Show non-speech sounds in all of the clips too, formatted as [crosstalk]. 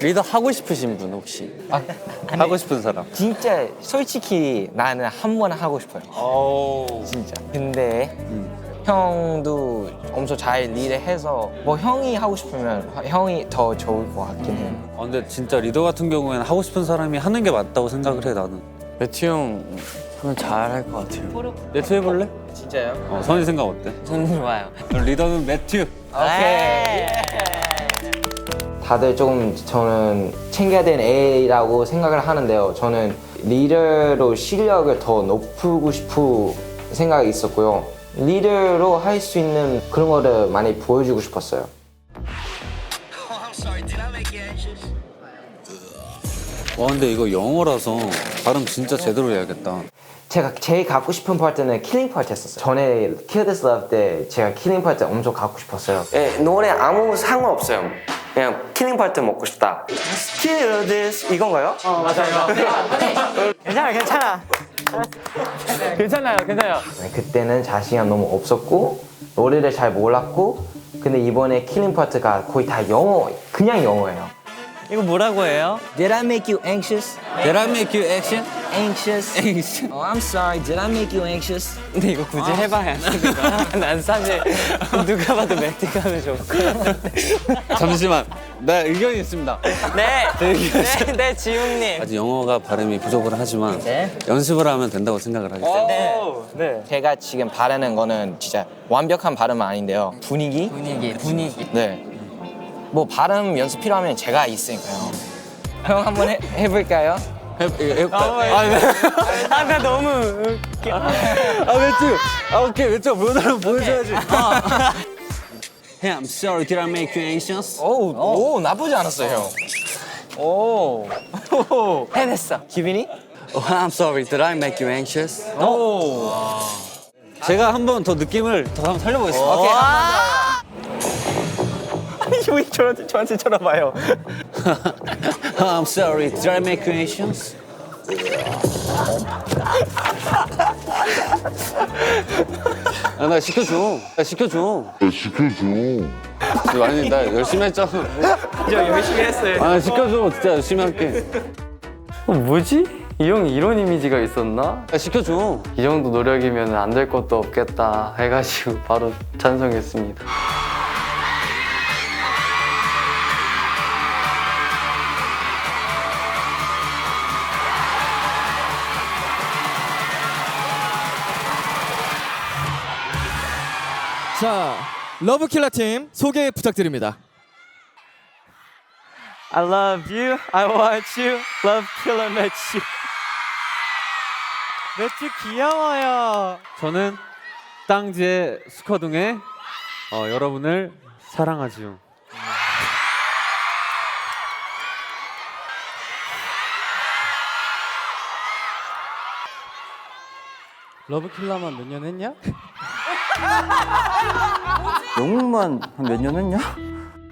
리더 하고 싶으신 분 혹시? 하고 싶은 사람. 진짜 솔직히 나는 한 번 하고 싶어요. 진짜. 근데 형도 엄청 잘 리드해서 뭐 형이 하고 싶으면 형이 더 좋을 것 같긴 해요. 아, 근데 진짜 리더 같은 경우에는 하고 싶은 사람이 하는 게 맞다고 생각을 해 나는. 매튜 형 하면 잘할 것 같아요. 매튜 해볼래? 진짜요? 어, 선희 생각 어때? 저는 좋아요. 그럼 리더는 매튜. 오케이. 다들 조금 저는 챙겨야 되는 A라고 생각을 하는데요. 저는 리더로 실력을 더 높이고 싶은 생각이 있었고요. 리더로 할 수 있는 그런 거를 많이 보여주고 싶었어요. 와 근데 이거 영어라서 발음 진짜 제대로 해야겠다. 제가 제일 갖고 싶은 파트는 킬링 파트 했었어요. 전에 Kill This Love 때 제가 킬링 파트 엄청 갖고 싶었어요. 예, 노래 아무 상관없어요. 그냥 킬링 파트 먹고 싶다. Kill This 이건가요? 괜찮아, 괜찮아. 괜찮아요, 괜찮아요. 네, 그때는 자신감 너무 없었고 노래를 잘 몰랐고 근데 이번에 킬링 파트가 거의 다 영어 그냥 영어예요. 이거 뭐라고 해요? Did I make you anxious? Did I make you action? Anxious? Anxious. Oh, I'm sorry. Did I make you anxious? 근데 이거 굳이 해봐야 안 되는 거야? [laughs] 난 사실 누가 봐도 하면 좋고. [laughs] 잠시만. 나 의견이 있습니다. 네, 네, 네, 지웅님. 아직 영어가 발음이 부족을 하지만 네. 연습을 하면 된다고 생각을 하기 때문에. 오, 네. 제가 지금 바라는 거는 진짜 완벽한 발음은 아닌데요. 분위기? 분위기, 분위기. 네. 뭐 발음 연습 필요하면 제가 있으니까요. 형 한번 해, 해볼까요? 해, 이거 해볼까? 아, 네. 아, 나 너무 웃겨. 아 매튜. 아 오케이 매튜 보여달라면 보여줘야지. Hey, I'm sorry. Did I make you anxious? 오, 오 나쁘지 않았어요, 형. 오, 오. [laughs] 해냈어. 기빈이? Oh, I'm sorry. Did I make you anxious? 오. 제가 한 번 더 느낌을 더 한번 살려보겠습니다. 오케이. 왜 저한테, 저한테 쳐다봐요? [laughs] I'm sorry. Did I make you anxious? 아, 나 시켜줘. 나 시켜줘. 나 시켜줘. 아니, 나 열심히 했잖아. 저 열심히 했어요. 아, 시켜줘. 진짜 열심히 할게. 어, 뭐지? 이 형이 이런 이미지가 있었나? 나 시켜줘. 이 정도 노력이면 안 될 것도 없겠다 해가지고 바로 찬성했습니다. 자, 러브킬러 팀 소개 부탁드립니다. I love you, I want you, love killer 매튜. 매튜 귀여워요. 저는 땅지의 스쿼둥의 어, 여러분을 사랑하지요. 러브킬러만 몇 년 했냐? [laughs] 영웅만 한 몇 년 했냐?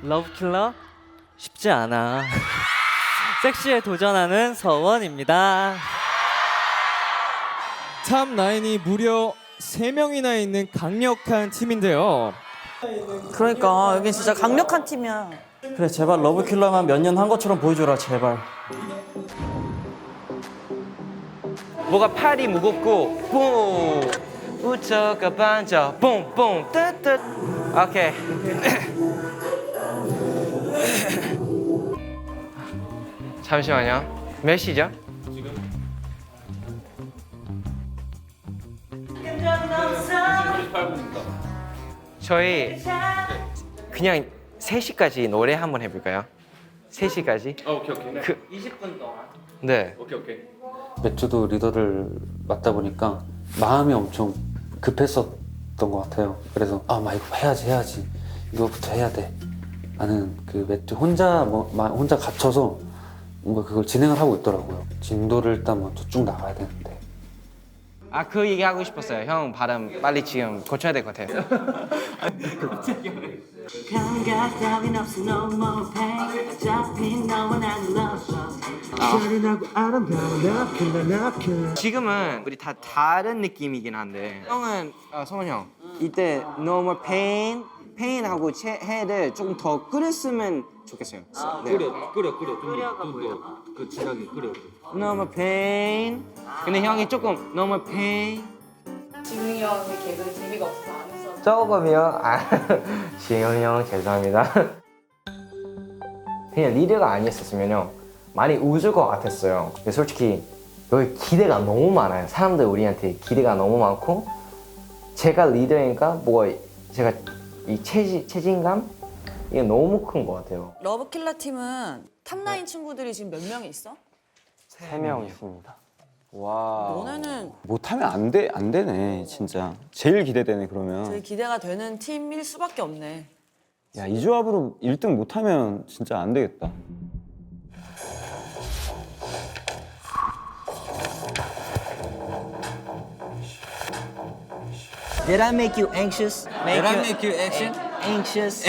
러브킬러 쉽지 않아. 섹시에 도전하는 서원입니다. 탑 9이 무려 3명이나 있는 강력한 팀인데요. 그러니까 여긴 진짜 강력한 팀이야. 그래 제발 러브킬러만 몇 년 한 것처럼 보여줘라 제발 뭐가 팔이 무겁고 뿡 우처가 반져 뿡뿡 뜨뜻 오케이. [coughs] 잠시만요. 몇 시죠? 저희 그냥 3시까지 노래 한번 해볼까요? 3시까지? 오케이 오케이. 그 20분 동안. 네. 매주도 리더를 맡다 보니까 마음이 엄청 급했었던 것 같아요. 그래서 아, 막 이거 해야지, 해야지. 이거부터 해야 돼. 나는 그 매주 혼자 뭐 마- 혼자 갇혀서 뭔가 그걸 진행을 하고 있더라고요. 진도를 일단 먼저 쭉 나가야 되는데. 아 그 얘기 하고 싶었어요. 형 발음 빨리 지금 고쳐야 될 것 같아요. 감각 따윈 없어 no more pain. 어차피 너와 나는 love song 지금은 우리 다 다른 느낌이긴 한데. 형은 아, 성원 형. 이때 no more pain 페인하고 채, 해를 조금 더 끓였으면 좋겠어요. 네. 끓여 끓여 끓여 좀더그 진하게 끓여. 너무 페인. 근데 형이 조금 너무 페인. 지웅이 형의 개그는 재미가 없어서 안 했어. 조금이요. 아, [laughs] 지영이 형 죄송합니다. 그냥 리더가 아니었었으면요 많이 웃을 것 같았어요. 근데 솔직히 여기 기대가 너무 많아요. 사람들 우리한테 기대가 너무 많고 제가 리더니까 뭐 제가 이 체지, 체진감 이게 너무 큰 것 같아요. 러브킬러 팀은 탑라인 친구들이 지금 몇 명이 있어? 세 명 있습니다. 너네는 못하면 안 돼, 안 되네, 진짜. 제일 기대되네, 그러면. 제일 기대가 되는 팀일 수밖에 없네. 야, 이 조합으로 1등 못하면 진짜 안 되겠다. Did I make you anxious? Did I make you action? Anxious?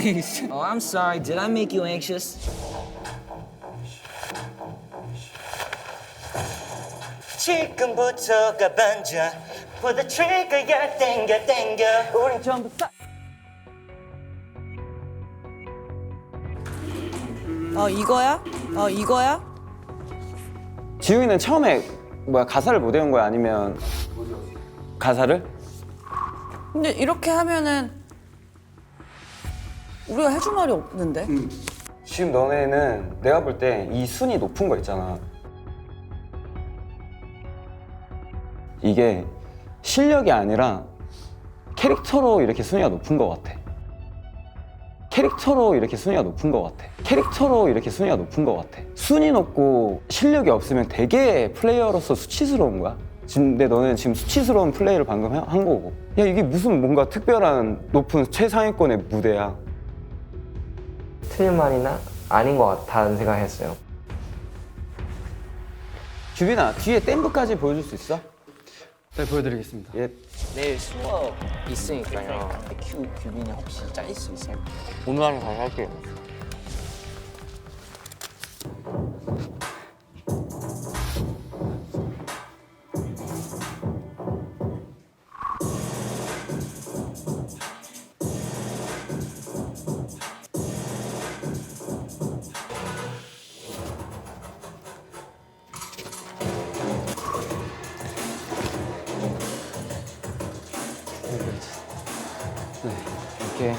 Oh, I'm sorry. Did I make you anxious? 지금부터가 반전 Pull the trigger 야 땡겨 땡겨 우린 전부 다 어 이거야? 어 이거야? 지웅이는 처음에 뭐야, 가사를 못 외운 거야? 아니면 가사를? 근데 이렇게 하면은 우리가 해줄 말이 없는데. 지금 너네는 내가 볼 때 이 순위 높은 거 있잖아. 이게 실력이 아니라 캐릭터로 이렇게 순위가 높은 것 같아. 캐릭터로 이렇게 순위가 높은 것 같아. 캐릭터로 이렇게 순위가 높은 것 같아. 순위 높고 실력이 없으면 되게 플레이어로서 수치스러운 거야. 근데 너는 지금 수치스러운 플레이를 방금 하- 한 거고. 야 이게 무슨 뭔가 특별한 높은 최상위권의 무대야. 틀린 말이나 아닌 것 같다는 생각했어요. 규빈아 뒤에 댐브까지 보여줄 수 있어? 네, 보여드리겠습니다. 예. 내일 수업 있으니까요. 큐 규빈이 혹시 짤 수 있어요? 오늘 하루 잘 할게요. 이렇게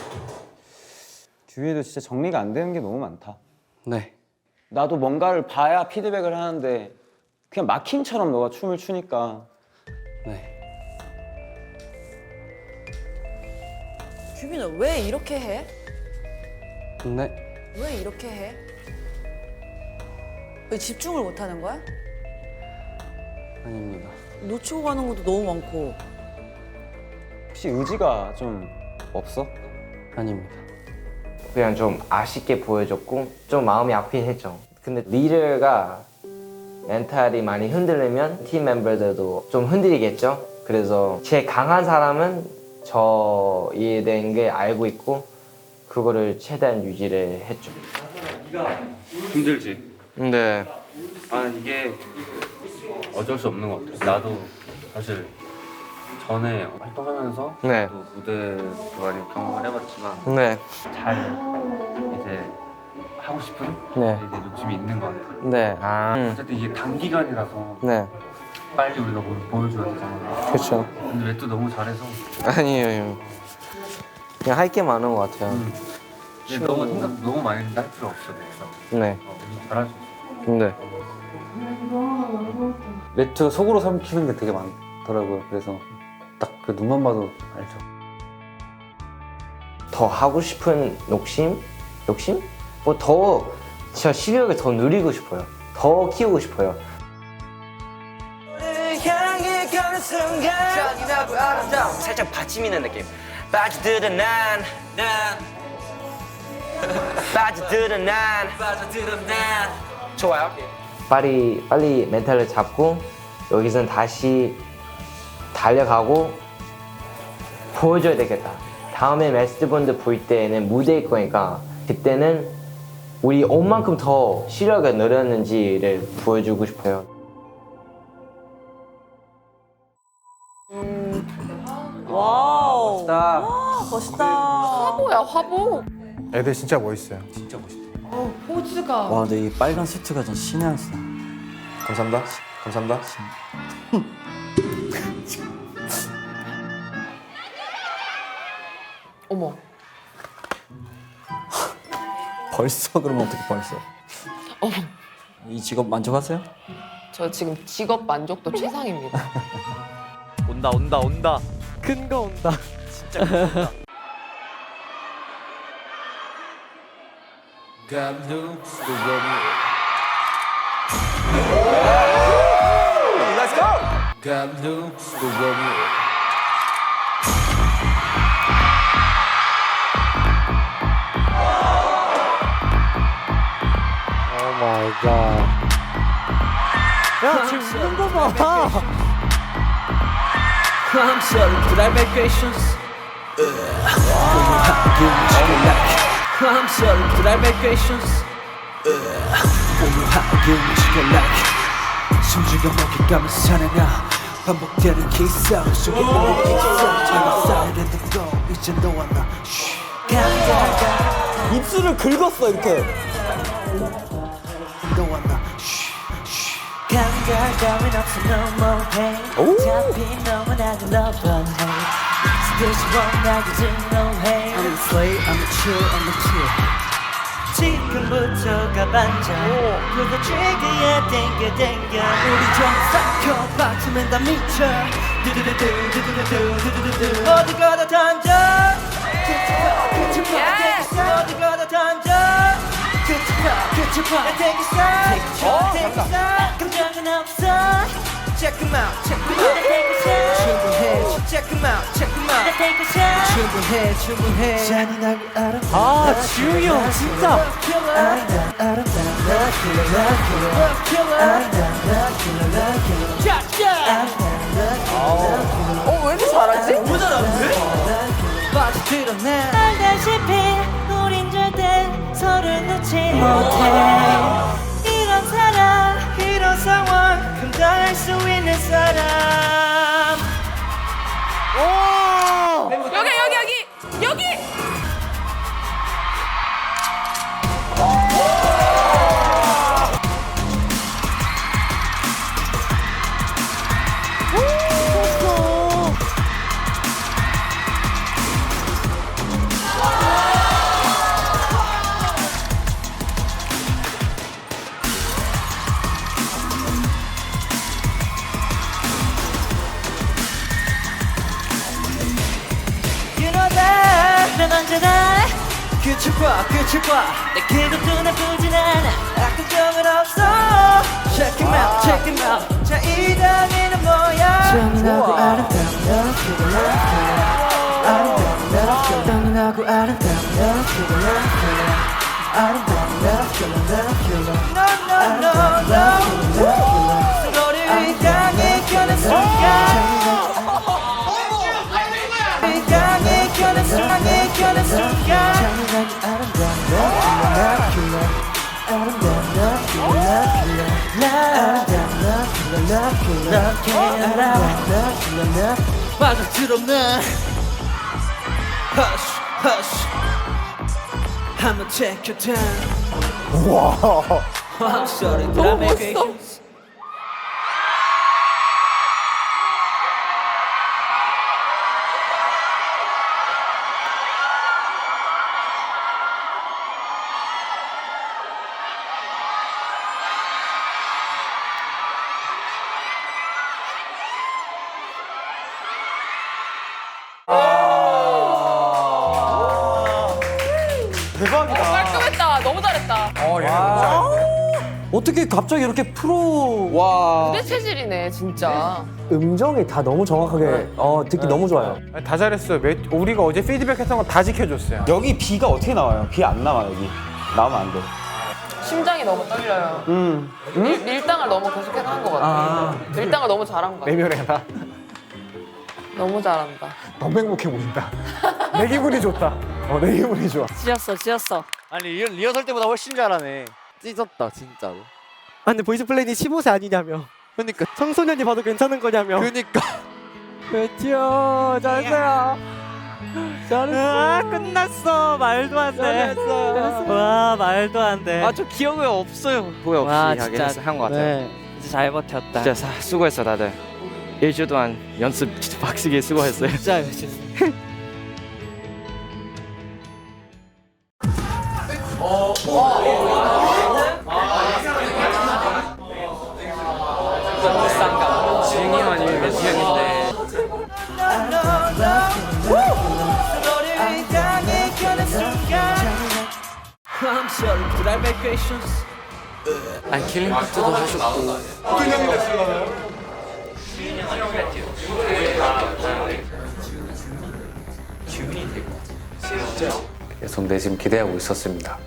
주위에도 진짜 정리가 안 되는 게 너무 많다. 네. 나도 뭔가를 봐야 피드백을 하는데 그냥 마킹처럼 너가 춤을 추니까 네. 규빈아 왜 이렇게 해? 네. 왜 이렇게 해? 왜 집중을 못 하는 거야? 아닙니다. 놓치고 가는 것도 너무 많고. 혹시 의지가 좀 없어? 아닙니다. 그냥 좀 아쉽게 보여줬고 좀 마음이 아프긴 했죠. 근데 리더가 멘탈이 많이 흔들리면 팀 멤버들도 좀 흔들리겠죠. 그래서 제일 강한 사람은 저에 대한 게 알고 있고 그거를 최대한 유지를 했죠. 힘들지. 네. 아 이게 어쩔 수 없는 것 같아. 나도 사실 전에 활동하면서 네. 또 무대도 많이 경험을 해봤지만 네. 잘 이제 하고 싶은 네. 이제 욕심이 있는 것 같아. 네. 아. 어쨌든 이게 단기간이라서 네. 빨리 우리가 뭘 보여줘야 되잖아. 그렇죠. 근데 왜 또 너무 잘해서 아니에요. 그냥 할 게 많은 것 같아요. 근데 너무 생각 너무 많이 할 필요 없어. 그래서 네. 어, 우리 잘할 수 있어. 네. 매트가 속으로 삼키는 게 되게 많더라고요. 그래서 딱 그 눈만 봐도 알죠. 더 하고 싶은 욕심? 욕심? 뭐 더 진짜 실력을 더 누리고 싶어요. 더 키우고 싶어요. 살짝 받침 있는 느낌 빠져들은 난, 난 빠져들은 난 빠져들은 난 좋아요 빨리 빨리 멘탈을 잡고 여기서는 다시 달려가고 보여줘야 되겠다. 다음에 메스트본드 볼 때는 무대일 거니까 그때는 우리 얼만큼 더 실력을 늘었는지를 보여주고 싶어요. 와우. 나 멋있다. 화보야 화보. 애들 진짜 멋있어요. 포즈가. 와 근데 이 빨간 수트가 진짜 신의 한 수다. 감사합니다. 감사합니다. 어머. [laughs] 벌써 그러면 어떻게 벌써? 이 직업 만족하세요? 저 지금 직업 만족도 최상입니다. [laughs] 온다 온다 온다. 큰 거 온다. [laughs] 진짜 큰 거 온다. 야 지금 웃는 거 봐. I'm sorry, did I make patience? I'm sorry, did I make patience? 숨죽여 먹잇감을 사랑아 반복되는 기싸움 속에 모든 기싸움 사이렌도 고 이제 너와 나 쉬. 입술을 긁었어 이렇게. 너와 나 쉬, 쉬. 감각 따윈 없어 no more pain. 어차피 너무나도 love but hate. 스듯이 원하게 증오해 I'm a slave, I'm a chill, I'm a chill. 지금부터가 반전 누가 트리거야 땡겨 땡겨 우리 좀 쌓여 박수면 다 미쳐 두두두두 두두두두 두두두두 어디 가다 던져 끝이야 끝이야 되겠어 어디 가다 던져 끝이야 끝이야 되겠어 되겠어 감정은 없어 Check him out, check him out 충분해 Check him out, check him out 충분해 충분해 잔인하고 아름다워 아 지웅이 형 진짜. 아름다워 아름다워 Love killer, love killer Love killer 아름다워 Love killer, love killer 짜짜 어왜 이렇게 잘하지? 잘하는데? 알다시피 우린 절대 서로를 놓지 못해. 이런 사람 이런 상황 감당할 수 있는 사람 끝을 봐 끝을 봐내 그것도 나쁘진 않아 적은 없어 Check him out check him out 자 이단이는 뭐야 잔인하고 아름다운 love killer 아름다운 love killer 잔인하고 아름다운 love killer 아름다운 killer love killer No no no no 서로를 향해 가는 순간 난 Hush hush your time 와 I make it 어떻게 갑자기 이렇게 프로 무대 체질이네 진짜. 음정이 다 너무 정확하게 어 듣기 너무 좋아요. 다 잘했어요. 매- 우리가 어제 피드백했던 거 다 지켜줬어요. 여기 비가 어떻게 나와요? 비 안 나와 여기. 나오면 안 돼. 심장이 너무 떨려요. 음. 밀, 밀당을 너무 계속해서 한 것 같아. 밀당을 너무 잘한 거 같아. 내면에나 너무 잘한다. 너무 행복해 보인다. 내 기분이 좋다. 어, 내 기분이 좋아. 찢었어 찢었어. 아니 리, 리허설 때보다 훨씬 잘하네. 찢었다 진짜로. 아 근데 보이스 플레이니 15세 아니냐며. 그러니까. 청소년이 봐도 괜찮은 거냐며. 그러니까. 그렇죠 잘했어요. 아 끝났어. 말도 안돼. 와 말도 안돼. 아저 기억이 없어요. 후회 없이 와, 진짜. 했- 한것 같아요. 네. 진짜 잘 버텼다. 진짜 사- 수고했어 다들. 일주 동안 연습 진짜 박시게 수고했어요. 진짜 진짜. [laughs] 지 I'm sorry, did I make questions? 아니 킬링부터도 하셨고. 계속 내심 기대하고 있었습니다.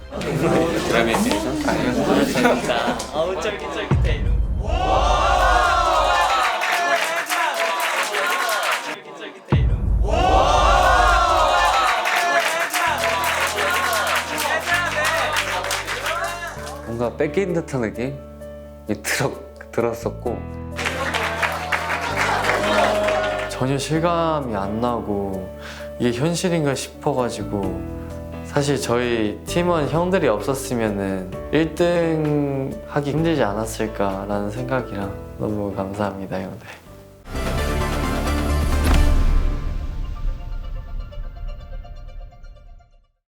아우 쫄깃쫄깃해 이런 쫄깃쫄깃해 뭔가 뺏긴 듯한 느낌이 들어, 들었었고 전혀 실감이 안 나고 이게 현실인가 싶어가지고 사실 저희 팀원 형들이 없었으면은 1등 하기 힘들지 않았을까라는 생각이라 너무 감사합니다 형들.